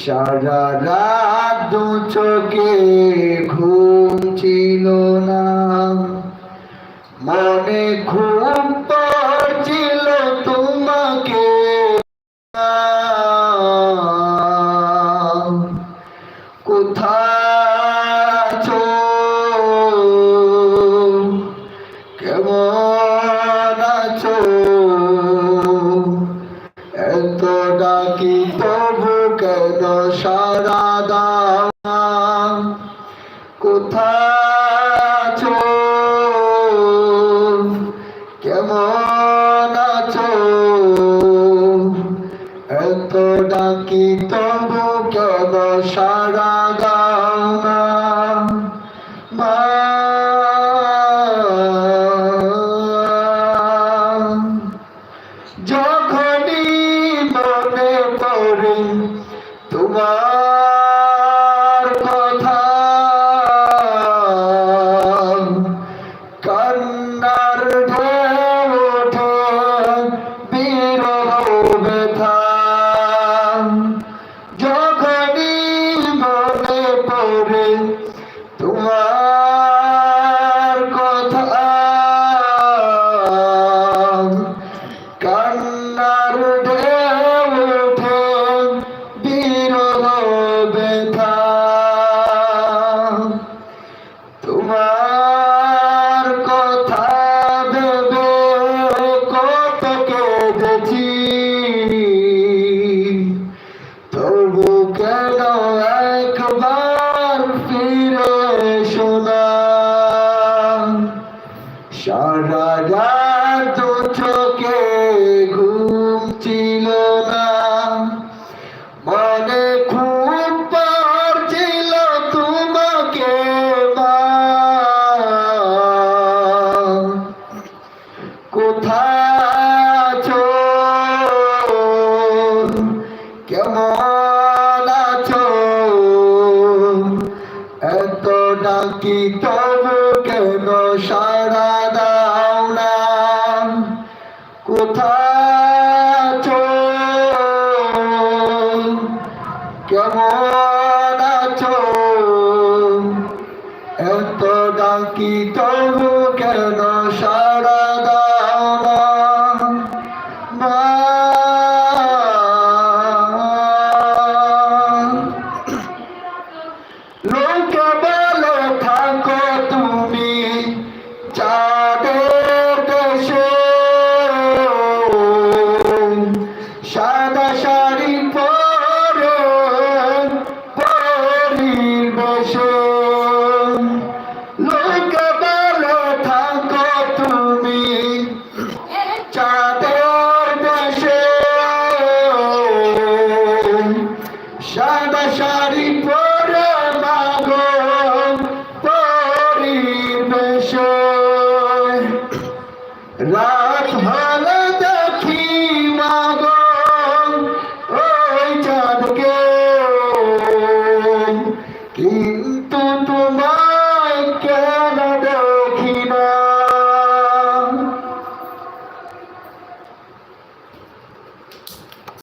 সারা রাত দু চোখে ঘুম ছিল না। মনে ঘুম আছো? কেমন আছো? এত ডাকি তবু কেন সারা দাও মা। যখনই মনে পড়ে তোমার পড়ে তোমার কথা। কান্নার ঢেউ ওঠে বিরহ ব্যথা। সারা রাত চোখে ঘুম ছিল না। মনে খুব পড়ছিল তোমাকে মা কোথায় আছো? কেমন আছো? এত ডাকি তবু কেন সারা আছো কেমন আছো? এত ডাকি তবু কেন সারা দাও না? মা। সাদা শাড়ি পরে মাগো পরিবেশে। রাত